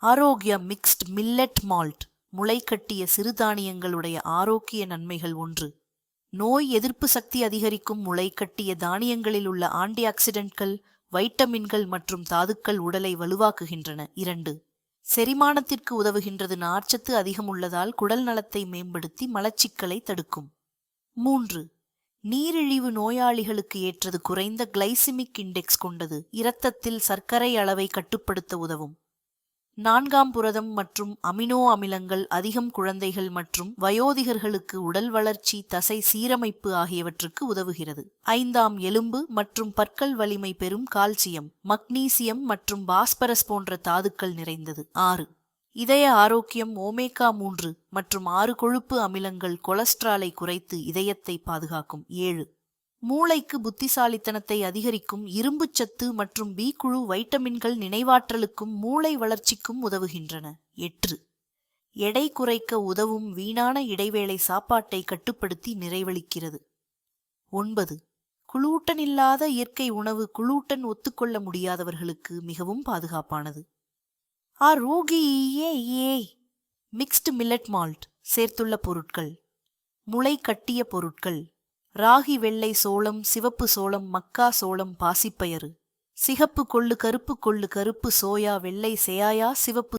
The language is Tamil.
ஆரோக்கிய மிக்ஸ்ட் மில்லட் மால்ட் முளைக்கட்டிய சிறுதானியங்களுடைய ஆரோக்கிய நன்மைகள் ஒன்று. நோய் எதிர்ப்பு சக்தி அதிகரிக்கும் முளைக்கட்டிய தானியங்களில் உள்ள ஆன்டி ஆக்சிடென்ட்கள் வைட்டமின்கள் மற்றும் தாதுக்கள் உடலை வலுவாக்குகின்றன. இரண்டு செரிமானத்திற்கு உதவுகின்றது நார்ச்சத்து அதிகம் உள்ளதால் குடல் நலத்தை மேம்படுத்தி மலச்சிக்கலை தடுக்கும். மூன்று நீரிழிவு நோயாளிகளுக்கு ஏற்றது குறைந்த கிளைசிமிக் இண்டெக்ஸ் கொண்டது. இரத்தத்தில் சர்க்கரை அளவை கட்டுப்படுத்த உதவும். நான்காம் புரதம் மற்றும் அமினோ அமிலங்கள் அதிகம் குழந்தைகள் மற்றும் வயோதிகர்களுக்கு உடல் வளர்ச்சி தசை சீரமைப்பு ஆகியவற்றுக்கு உதவுகிறது. ஐந்தாம் எலும்பு மற்றும் பற்கள் வலிமை பெறும் கால்சியம் மக்னீசியம் மற்றும் பாஸ்பரஸ் போன்ற தாதுக்கள் நிறைந்தது. ஆறு. இதய ஆரோக்கியம் ஓமேகா மூன்று மற்றும் ஆறு கொழுப்பு அமிலங்கள் கொலஸ்ட்ராலை குறைத்து இதயத்தை பாதுகாக்கும். ஏழு. மூளைக்கு புத்திசாலித்தனத்தை அதிகரிக்கும் இரும்புச்சத்து மற்றும் பி குழு வைட்டமின்கள் நினைவாற்றலுக்கும் மூளை வளர்ச்சிக்கும் உதவுகின்றன. எட்டு. எடை குறைக்க உதவும் வீணான இடைவேளை சாப்பாட்டை கட்டுப்படுத்தி நிறைவளிக்கிறது. ஒன்பது. குளூட்டன் இல்லாத இயற்கை உணவு குளூட்டன் ஒத்துக்கொள்ள முடியாதவர்களுக்கு மிகவும் பாதுகாப்பானது. ஆ ரோகி A A. Mixed millet malt சேர்த்துள்ள பொருட்கள். முளை கட்டிய பொருட்கள். ராகி வெள்ளை சோளம் சிவப்பு சோளம் மக்கா சோளம் பாசிப்பயறு. சிகப்பு கொள்ளு கருப்பு கொள்ளு கருப்பு சோயா வெள்ளை சேயாயா சிவப்பு